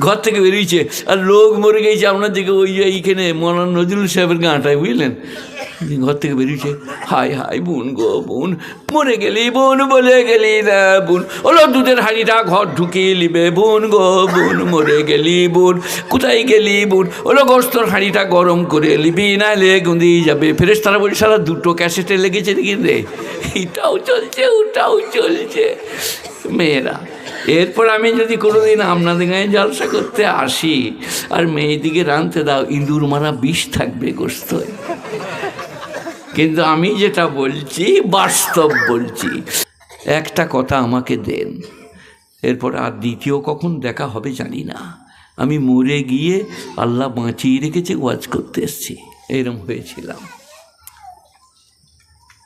ঘর থেকে বেরিয়েছে। আর লোক মরে গেছে, আপনার দিকে ওই যে এইখানে মৌলানা নজরুল সাহেবের গাঁটায়, বুঝলেন? ঘর থেকে বেরিয়েছে। হাই হাই বোন গো, বোন। মরে গেলি বোন, বলে গেলি না বোন। ওলো দুধের হাঁড়িটা ঘর ঢুকিয়ে নিবে বোন গো, বোন। মরে গেলি বোন, কোথায় গেলি বোন? ওলো গোস্তর হাঁড়িটা গরম করে নিবি না লে গুঁদি যাবে। ফেরেস তারা বলি সারা দুটো ক্যাসেটে লেগেছে নাকি রে? এটাও চলছে, ওটাও চলছে। মেয়েরা এরপর আমি যদি কোনোদিন আপনাদের গায়ে জলসা করতে আসি, আর মেয়েদিকে রাঁধতে দাও, ইঁদুর মারা বিষ থাকবে গোস্তয় কিন্তু আমি যেটা বলছি, বাস্তব বলছি। একটা কথা আমাকে দেন, এরপর আর দ্বিতীয় কখন দেখা হবে জানি না। আমি মরে গিয়ে আল্লাহ বাঁচিয়ে রেখেছে, ওয়াজ করতে এসছি। এরম হয়েছিলাম।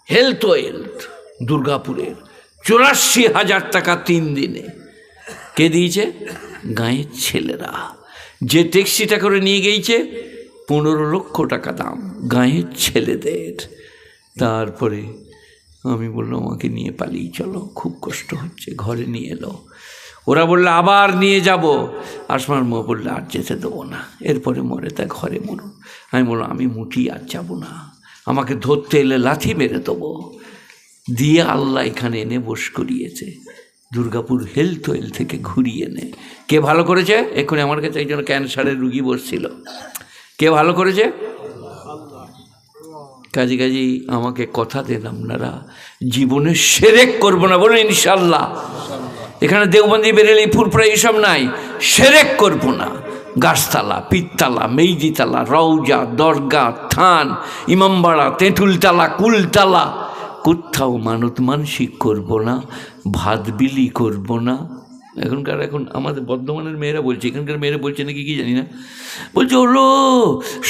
হেলথ ওয়েলথ দুর্গাপুরের, চুরাশি হাজার টাকা তিন দিনে। কে দিয়েছে? গাঁয়ের ছেলেরা। যে ট্যাক্সিটা করে নিয়ে গিয়েছে, পনেরো লক্ষ টাকা দাম গাঁয়ের ছেলেদের। তারপরে আমি বললাম, আমাকে নিয়ে পালিয়ে চলো, খুব কষ্ট হচ্ছে, ঘরে নিয়ে এলো। ওরা বলল, আবার নিয়ে যাব। আসমার মা বললে, আর যেতে দেবো না, এরপরে মরে তা ঘরে মরুন আমি বললাম, আমি মুটি আর যাব না, আমাকে ধরতে এলে লাথি মেরে দেবো। দিয়ে আল্লাহ এখানে এনে বস করিয়েছে। দুর্গাপুর হেলথ ওয়েল থেকে ঘুরিয়ে এনে কে ভালো করেছে? এক্ষুনি আমার কাছে একজন ক্যান্সারের রুগী বসছিল। কে ভালো করেছে? কাজে কাজেই আমাকে কথা দেন আপনারা। জীবনে সেরেক করব না বলুন ইনশাল্লাহ এখানে দেওবন্দি, বেরেলি, ফুরফুরা এইসব নাই। সেরেক করব না। গাছতলা, পিত্তালা, মেইজিতলা রৌজা দরগা, থান, ইমামবাড়া, তেঁতুলতলা, কুলতলা কোথাও মানত মানসিক করব না, ভাত বিলি করব না। এখনকার এখন আমাদের বর্ধমানের মেয়েরা বলছে, এখানকার মেয়েরা বলছে নাকি কি জানি না? বলছে, ওলো,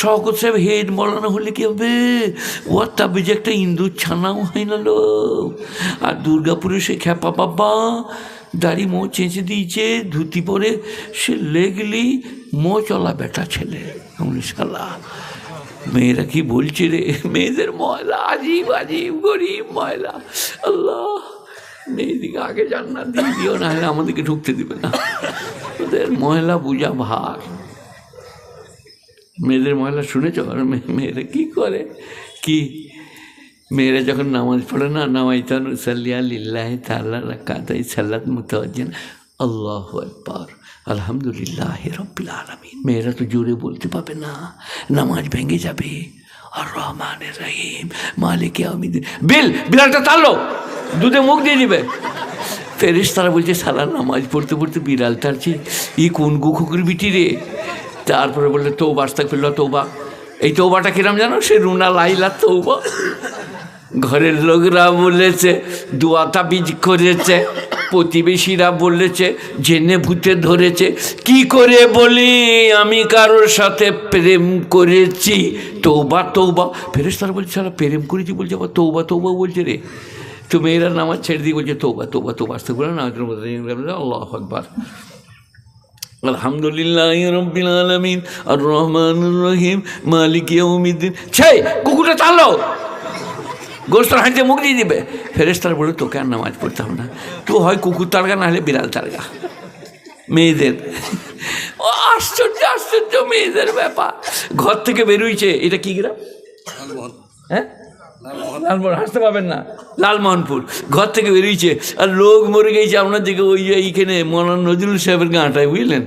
শওকত সাহেব হেড মলানো হলে কি হবে? ওর তাবে যে একটা ইন্দুর ছানাও হয় না লো। আর দুর্গাপুরে সে খ্যাপা বাবা, দাড়ি মো চেঁচে দিয়েছে, ধুতি পরে সে লেগলি মো চলা বেটা ছেলে। শালা মেয়েরা কি বলছে রে? মেয়েদের ময়লা, আজীব আজীব, গরিব ময়লা। আল্লাহ, মেয়েদিকে আগে জান্নাত দিয়ে দিও না হলে আমাদেরকে ঢুকতে দিবে না। ওদের ময়লা বুঝা ভার। মেয়েদের ময়লা শুনেছ? মেয়েরা কি করে? কি? মেয়েরা যখন নামাজ পড়ে না নামাইতান সাল্লিয়া লিল্লাহ তাল্লাহ রাকাতাই সাল্লাত মুতাওয়াজ্জিন। আল্লাহ আকবার। আলহামদুলিল্লাহ রব্বিল আলামিন। মেয়েরা তো জোরে বলতে পাবে না, নামাজ ভেঙে যাবে। আর রহমানের রহিম, মালিক আমিদিন বিল, বিড়ালটা তাড়লো, দুধে মুখ দিয়ে দিবে। ফেরিস তারা বলছে সালা নামাজ পড়তে পড়তে বিড়াল তাড়ছে, ই কোন গুখুকুর বিটি রে? তারপরে বললে তৌবা আস্তাক ফিরল তৌবা এই তৌবাটা কিরাম জানো? সে রুনা, লাইলা তৌবা ঘরের লোকরা বলেছে, দুয়াতা বীজ করেছে। প্রতিবেশীরা বলেছে, জেনে ভূতে ধরেছে, কি করে বলি? আমি কারোর সাথে প্রেম করেছি। তৌবা তৌবা ফেরেস তারা বলছে, সারা প্রেম করেছি বলছে, আবার তৌবা তৌবা বলছে রে। তো মেয়েরা নামাজ ছেড়ে দিয়ে বলছে তৌবা তৌবা তৌবা আসতে বলে না আল্লাহ আকবার। আলহামদুলিল্লাহ রব্বিল আলামিন আর রহমান রহিম, মালিক ইয়াউমিদ্দিন। ছে কুকুরটা চালো গোস্তর হাঁড়িতে মুখ দিয়ে দিবে। ফেরেস্তার বলে তোকে আর নামাজ পড়তাম না। তো হয় কুকুর তালগা না হলে বিড়াল তালগা মেয়েদের। ও আশ্চর্য আশ্চর্য মেয়েদের ব্যাপার। ঘর থেকে বেরোইছে। এটা কি গ্রাম? হ্যাঁ? লালমোহন। হাসতে পাবেন না। লালমোহনপুর। ঘর থেকে বেরিয়েছে আর লোক মরে গেছে আপনার দিকে ওই যে এইখানে মৌলানা নজরুল সাহেবের গাঁটায় বুঝলেন?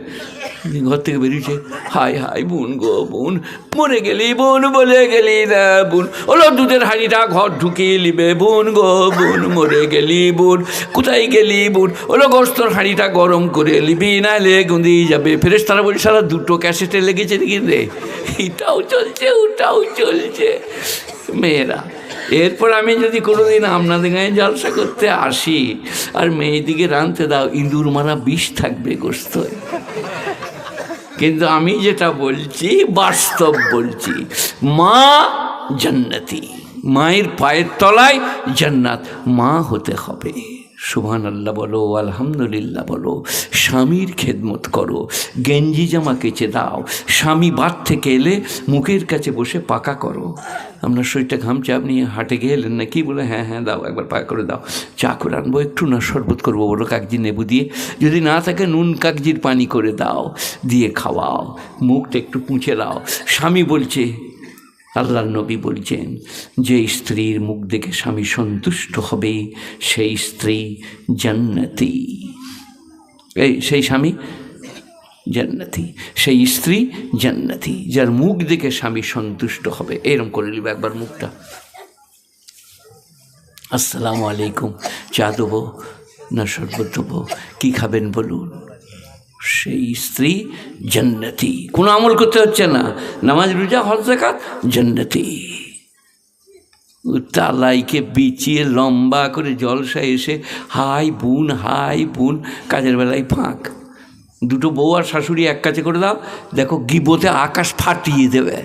ঘর থেকে বেরিয়েছে। হাই হাই, বোন গো, বোন। মরে গেলি বোন বলে গেলি না বোন। ওলো দুধের হাঁড়িটা ঘর ঢুকিয়ে নিবে বোন গো, বোন। মরে গেলি বোন। কোথায় গেলি বোন? ওলো গোস্তর হাঁড়িটা গরম করে নিবি নাহলে গুঁদি যাবে। ফেরেস তারা বলি সারা দুটো ক্যাসেটে লেগেছে নাকি রে? এটাও চলছে, ওটাও চলছে। মেয়েরা, এরপর আমি যদি কোনোদিন আপনাদের গায়ে জলসা করতে আসি, আর মেয়েদিকে রাঁধতে দাও, ইঁদুর মারা বিষ থাকবে গোস্তয়। কিন্তু আমি যেটা বলছি, বাস্তব বলছি। মা জান্নাতি, মায়ের পায়ের তলায় জান্নাত, মা হতে হবে। সুবহান আল্লাহ বলো, আলহামদুলিল্লাহ বলো, স্বামীর খেদমত করো, গেঞ্জি জামা কেচে দাও, স্বামী বাদ থেকে এলে মুখের কাছে বসে পাকা করো। আপনার শরীরটা ঘামছে, আপনি হাটে গেলেন না কি বলে হ্যাঁ হ্যাঁ দাও, একবার পাকা করে দাও। চা করে আনব, একটু না শরবত করব, বলো কাগজি নেবু দিয়ে। যদি না থাকে, নুন কাগজির পানি করে দাও, দিয়ে খাওয়াও। মুখটা একটু পুঁছে দাও। স্বামী বলছে আল্লাহ নবী বলছেন, যে স্ত্রীর মুখ দেখে স্বামী সন্তুষ্ট হবে, সেই স্ত্রী জান্নাতি। এই, সেই স্বামী জান্নাতি, সেই স্ত্রী জান্নাতি, যার মুখ দেখে স্বামী সন্তুষ্ট হবে। এরম করে নিবে একবার মুখটা। আসসালামু আলাইকুম, চা দেবো না শরবত দেবো? কী খাবেন বলুন? সেই স্ত্রী জান্নাতি। কোনো আমল করতে হচ্ছে না। নামাজ, রোজা, হজ জাকাত জান্নাতি। তালাইকে বিচিয়ে লম্বা করে জলসা এসে হাই বুন হাই বুন, কাজের বেলায় ফাঁক। দুটো বউ আর শাশুড়ি এক কাছে করে দাও, দেখো গিবোতে আকাশ ফাটিয়ে দেবে।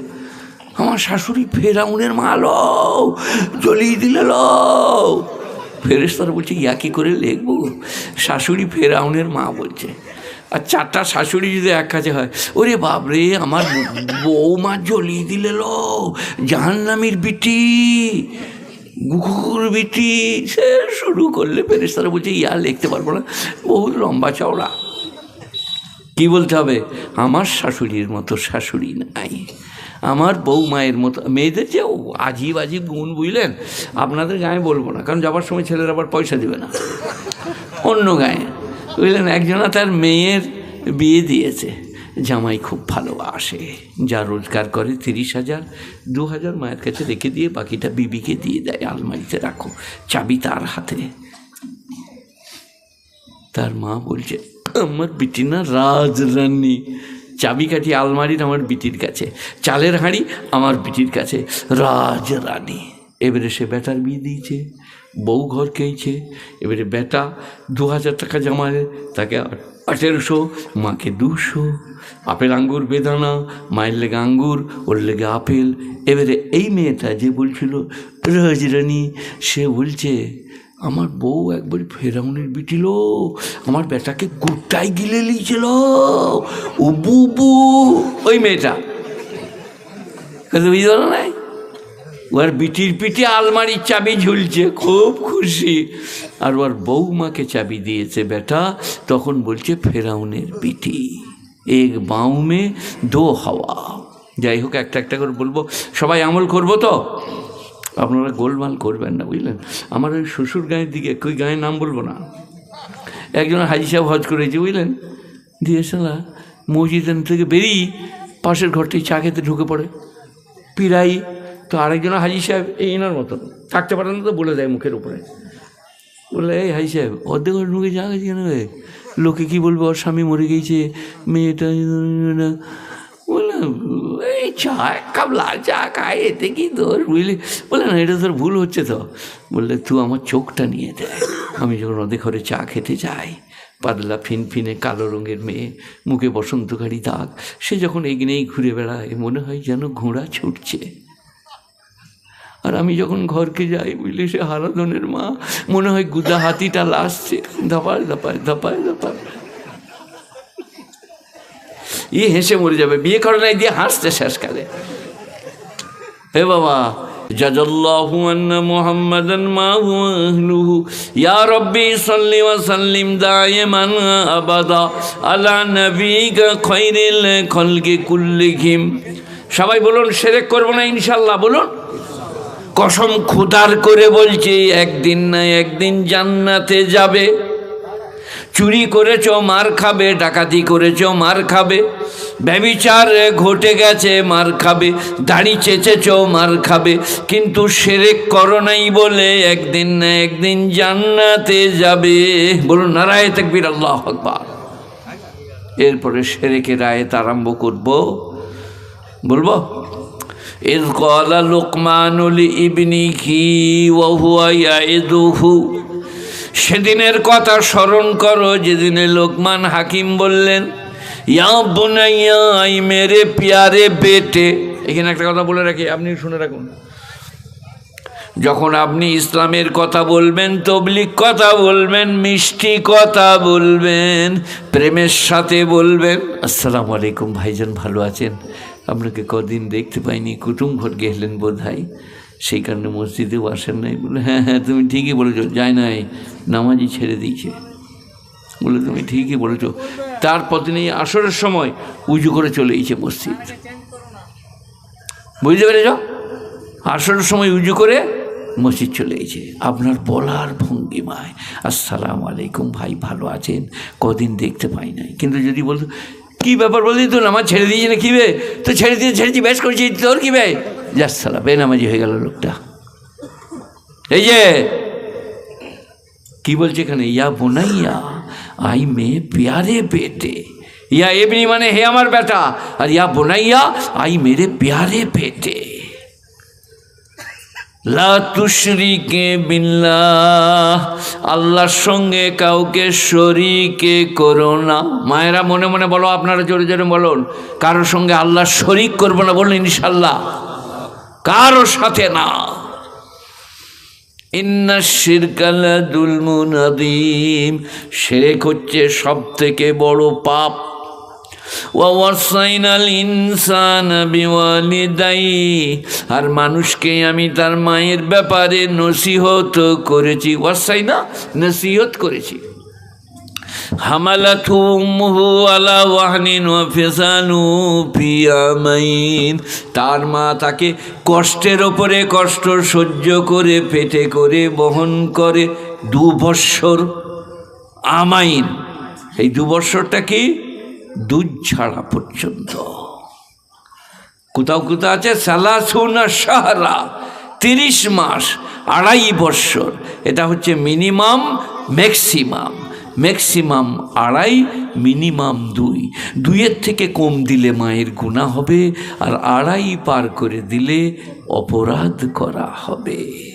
আমার শাশুড়ি ফেরাউনের মালো জ্বলিয়ে দিলে লও ফেরেস্তারা বলছে, ইয়া কি করে লিখব? শাশুড়ি ফেরাউনের মা বলছে আর চারটা শাশুড়ি যদি এক কাছে হয়, ওরে বাপরে, আমার বৌমা জ্বলিয়ে দিলে লো, জাহান্নামির বিটি, গুকুর বিটি। সে শুরু করলে ফেরেস্তারা বলছে, ইয়া লিখতে পারব না, বহুত লম্বা চওড়া। কি বলতে হবে? আমার শাশুড়ির মতো শাশুড়ি নাই, আমার বউ মায়ের মতো। মেয়েদের যে আজীব আজীব গুণ, বুঝলেন? আপনাদের গায়ে বলব না, কারণ যাবার সময় ছেলেরা আবার পয়সা দেবে না। অন্য গায়ে। বুঝলেন, একজনা তার মেয়ের বিয়ে দিয়েছে। জামাই খুব ভালোবাসে যা রোজগার করে তিরিশ হাজার, দু হাজার মায়ের কাছে রেখে দিয়ে বাকিটা বিবিকে দিয়ে দেয় আলমারিতে রাখো, চাবি তার হাতে। তার মা বলছে, আমার বিটি না রাজরানী। চাবিকাঠি আলমারির আমার বিটির কাছে, চালের হাঁড়ি আমার বিটির কাছে, রাজরানী। এবারে সে বেটার বিয়ে দিয়েছে। বউ ঘর খেয়েছে এবারে বেটা দু হাজার টাকা জমালে তাকে আঠেরোশো, মাকে দুশো। আপেল আঙ্গুর বেদানা, মায়ের লেগে আঙ্গুর, ওর লেগে আপেল। এবারে এই মেয়েটা যে বলছিল রাজরানী সে বলছে, আমার বউ একবার ফেরাউনের বিটিল আমার বেটাকে গুটাই গিলে লিয়েছিল ও বুবু ওই মেয়েটা। বুঝতে পারো নাই? ওর বিটির পিঠে আলমারির চাবি ঝুলছে, খুব খুশি। আর ওর বৌমাকে চাবি দিয়েছে, বেটা। তখন বলছে, ফেরাউনের বিটি, এক বাউ মে দো হাওয়া। যাই হোক, একটা একটা করে বলব। সবাই আমল করব তো? আপনারা গোলমাল করবেন না, বুঝলেন? আমার ওই শ্বশুর গায়ের দিকে, কই গায়ের নাম বলব না? একজন হাজি সাহেব হজ করেছে, বুঝলেন? দিয়ে সালা মসজিদ থেকে বেরিয়ে পাশের ঘরটি চা খেতে ঢুকে পড়ে। পিরাই তো আরেকজন হাজি সাহেব এই এনার মতন থাকতে পারে না তো বলে দেয় মুখের উপরে। বলে, এই হাজি সাহেব, অর্ধেক ঢুকে যা গেছে কেন? লোকে কী বলবে? ওর স্বামী মরে গেছে, মেয়েটা বলে, এই চা এক কাপ লাল চা খায় এতে কি তোর বুঝলি? বলে, না, এটা তোর ভুল হচ্ছে তো। বললে তুই আমার চোখটা নিয়ে দেয় আমি যখন ওদের ঘরে চা খেতে যাই, পাতলা ফিনফিনে কালো রঙের মেয়ে, মুখে বসন্তকারী দাগ, সে যখন এগিনেই ঘুরে বেড়ায়, মনে হয় যেন ঘোড়া ছুটছে। আর আমি যখন ঘরকে যাই বুঝলি, সে হারাধনের মা, মনে হয় গুদা হাতিটা লাসছে। ধপায় ধপায় ধপায় ধপায় ই হেসে মরে যাবে, বিয়ে করে নাই দিয়ে হাসছে শেষকালে। হে বাবা, জাজাল্লাহু আন্না মুহাম্মাদান মা হুয়া আহলুহু। ইয়া রাব্বি সাল্লি ওয়া সাল্লিম দাইমান আবাদা আলা নবিকা খায়রিল খলকি কুল্লিহিম। সবাই বলুন, সেরেক করব না ইনশাল্লাহ বলুন। কসম খুদার করে বলছি, একদিন না একদিন জান্নাতে যাবে। চুরি করেছ, মার খাবে, ডাকাতি করেছ, মার খাবে। ব্যবিচার ঘটে গেছে, মার খাবে। দাড়ি চেচেছ, মার খাবে। কিন্তু সেরেক করো নাই বলে একদিন না একদিন জান্নাতে যাবে। বলুন, নারায় তাকবীর, আল্লাহ আকবার। এরপরে সেরেকের আয়াত আরম্ভ করব। বলব? إذ قال لقمان لابنه وهو يعظه সেদিনের কথা স্মরণ করো যেদিনে লোকমান হাকিম বললেন ইয়া বুনাইয়া আই মেরে পিয়ারে বেটে এখানে একটা কথা বলে রাখি আপনি শুনে রাখুন যখন আপনি ইসলামের কথা বলবেন তবলিক কথা বলবেন মিষ্টি কথা বলবেন প্রেমের সাথে বলবেন আসসালামু আলাইকুম ভাইজান ভালো আছেন আপনাকে কদিন দেখতে পাইনি, কুটুম ঘর গেলেন বোধ হয় সেই কারণে মসজিদেও আসেন নাই। বলে হ্যাঁ হ্যাঁ তুমি ঠিকই বলেছ, যায় নাই নামাজি ছেড়ে দিয়েছে। বলে, তুমি ঠিকই বলেছ। তারপর তিনি আসরের সময় উজু করে চলে গেছে মসজিদ। বুঝতে পেরেছ? আসরের সময় উজু করে মসজিদ চলে গেছে আপনার বলার ভঙ্গিমায়, আসসালামু আলাইকুম ভাই, ভালো আছেন? কদিন দেখতে পাই নাই। কিন্তু যদি বলতো কী ব্যাপার বললি তো নামাজ ছেড়ে দিয়েছি না কী বে? তো ছেড়ে দিয়ে ছেড়েছি বেশ করেছি তোর কী বে? যাস সালা, বেনামাজি হয়ে গেল লোকটা। এই যে, কি বলছে এখানে? ইয়া বোনাইয়া, আই মেয়ে পেয়ারে পেটে ইয়া এমনি মানে হে আমার বেটা, আর ইয়া বোনাইয়া, আই মেরে পেয়ারে বেটে। লা তুশরিকে বিল্লাহ, আল্লাহর সঙ্গে কাউকে শরিকে করো না। মায়েরা মনে মনে বলো, আপনারা জোরে জোরে বলুন, কারোর সঙ্গে আল্লাহ শরিক করব না বলুন ইনশাল্লাহ। কারোর সাথে না। ইন্না শিরকালা দুলমুন আদিম শেরেক হচ্ছে সব থেকে বড় পাপ। ওয়াসাইনাল ইনসান আর মানুষকে আমি তার মায়ের ব্যাপারে নসিহত করেছি। ওয়াসাইনা নসিহত করেছি। তার মা তাকে কষ্টের ওপরে কষ্ট সহ্য করে, পেটে করে, বহন করে। দু বৎসর আমাইন। এই দু বৎসরটা কি? দুধ ছাড়া পর্যন্ত। কোথাও কোথাও আছে সালাসুনা সাহারা তিরিশ মাস, আড়াই বৎসর এটা হচ্ছে মিনিমাম, ম্যাক্সিমাম। ম্যাক্সিমাম আড়াই, মিনিমাম দুই। দুইয়ের থেকে কম দিলে মায়ের গুণা হবে, আর আড়াই পার করে দিলে অপরাধ করা হবে।